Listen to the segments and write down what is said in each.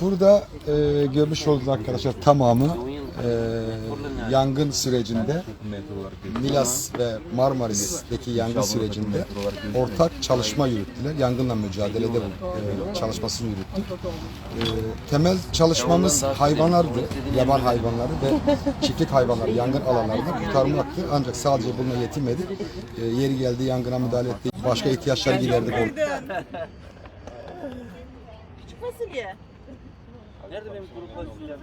Burada e, görmüş olduğunuz arkadaşlar tamamı e, yangın sürecinde Milas ve Marmaris'teki yangın sürecinde ortak çalışma yürüttüler. Yangınla mücadelede e, çalışmasını yürüttük. E, temel çalışmamız hayvanlardı, yaban hayvanları ve çiftlik hayvanları yangın alanlarında kurtarmaktı. Ancak sadece bununla yetinmedik. E, yeri geldi yangına müdahale ettik. Başka ihtiyaçları giderdik. Fasulye. Nerede benim kuru fasulyem?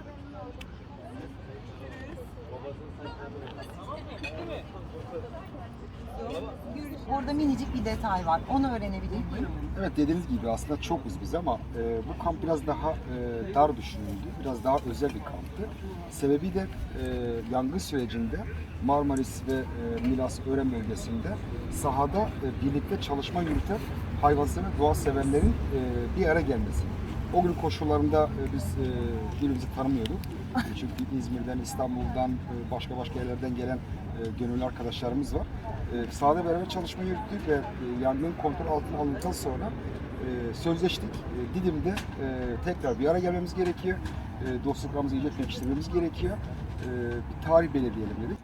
Orada minicik bir detay var. Onu öğrenebilir miyim? Evet dediğiniz gibi aslında çokuz biz ama e, bu kamp biraz daha e, dar düşünüldü. Biraz daha özel bir kamptı. Sebebi de e, yangın sürecinde Marmaris ve e, Milas Ören bölgesinde sahada e, birlikte çalışma yürüten hayvansever ve doğa severlerin e, bir araya gelmesi. O gün koşullarında e, biz e, birbirimizi tanımıyorduk. E, Çünkü İzmir'den, İstanbul'dan, başka başka yerlerden gelen gönüllü arkadaşlarımız var. Sahada beraber çalışma yürüttük ve yangın kontrol altına alındıktan sonra sözleştik. Didim'de tekrar bir araya gelmemiz gerekiyor. Dostluklarımızı iyice pekiştirmemiz gerekiyor. Bir tarih belirleyelim dedik.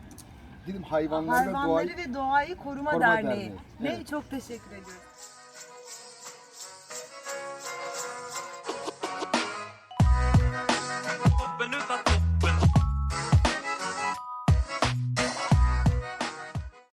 Didim hayvanlar ve Hayvanları doğayı ve Doğayı Koruma, Koruma Derneği. Derneği, Ne evet. çok teşekkür ediyoruz.